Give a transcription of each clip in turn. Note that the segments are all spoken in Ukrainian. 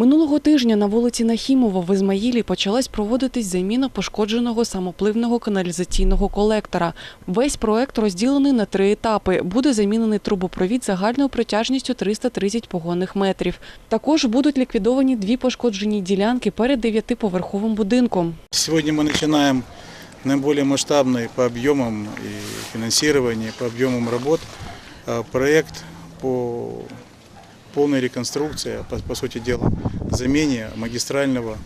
Минулого тижня на вулиці Нахімова в Ізмаїлі почалась проводитись заміна пошкодженого самопливного каналізаційного колектора. Весь проект розділений на три етапи. Буде замінений трубопровід загальною протяжністю 330 погонних метрів. Також будуть ліквідовані дві пошкоджені ділянки перед дев'ятиповерховим будинком. Сегодня мы начинаем наиболее масштабный по объемам и финансированию, по объемам работ э, проект по полной реконструкции, по, по сути дела, замене магистрального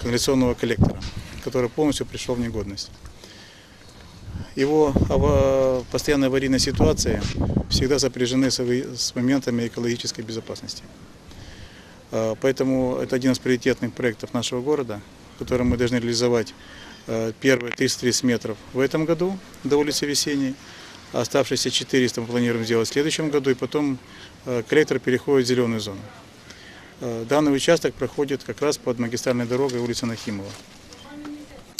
канализационного коллектора, который полностью пришел в негодность. Его постоянная аварийная ситуация всегда сопряжены с моментами экологической безопасности. Э, Поэтому это один из приоритетных проектов нашего города, который мы должны реализовать э, первые 330 метров в этом году до улицы Весенней, а оставшиеся 400 мы планируем сделать в следующем году, и потом э, коллектор переходит в зеленую зону. Э, Данный участок проходит как раз под магистральной дорогой улицы Нахимова.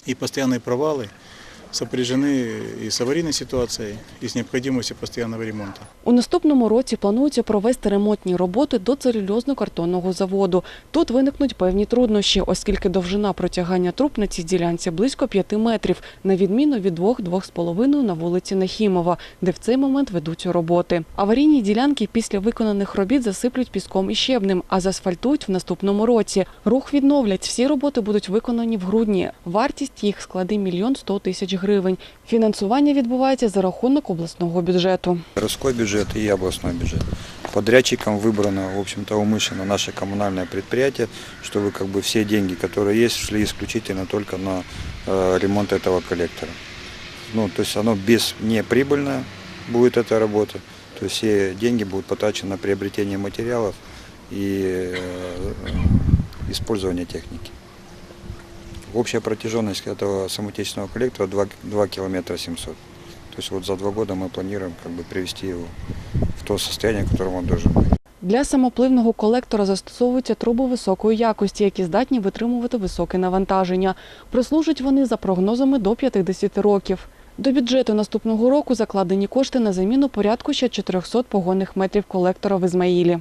И постоянные провалы сопряжены и с аварийной ситуацией, и с необходимостью постоянного ремонта. У наступному році планується провести ремонтні роботи до целюльозно-картонного заводу. Тут виникнуть певні труднощі, оскільки довжина протягання труб на цій ділянці близько 5 метрів, на відміну від 2-2,5 на вулиці Нахімова, де в цей момент ведуться роботи. Аварійні ділянки після виконаних робіт засиплють піском і щебнем, а заасфальтують в наступному році. Рух відновлять. Всі роботи будуть виконані в грудні. Вартість їх складе мільйон 100 тисяч гривень Фінансування відбувається за рахунок обласного бюджету. городской бюджет и областной бюджет. Подрядчиком выбрано, в общем-то, умышленно наше коммунальное предприятие, чтобы как бы все деньги, которые есть, шли исключительно только на э, ремонт этого коллектора. Ну, то есть оно без неприбыльное будет эта работа. То есть все деньги будут потрачены на приобретение материалов и э, использование техники. Общая протяженность этого самотечного коллектора 2, 2 километра 700. То есть вот за два года мы планируем как бы привести его в то состояние, в котором он должен быть. Для самопливного колектора застосовуються труби високої якості, які здатні витримувати високе навантаження. Прослужать вони за прогнозами до 50 років. До бюджету наступного року закладені кошти на заміну порядку ще 400 погонних метрів колектора в Ізмаїлі.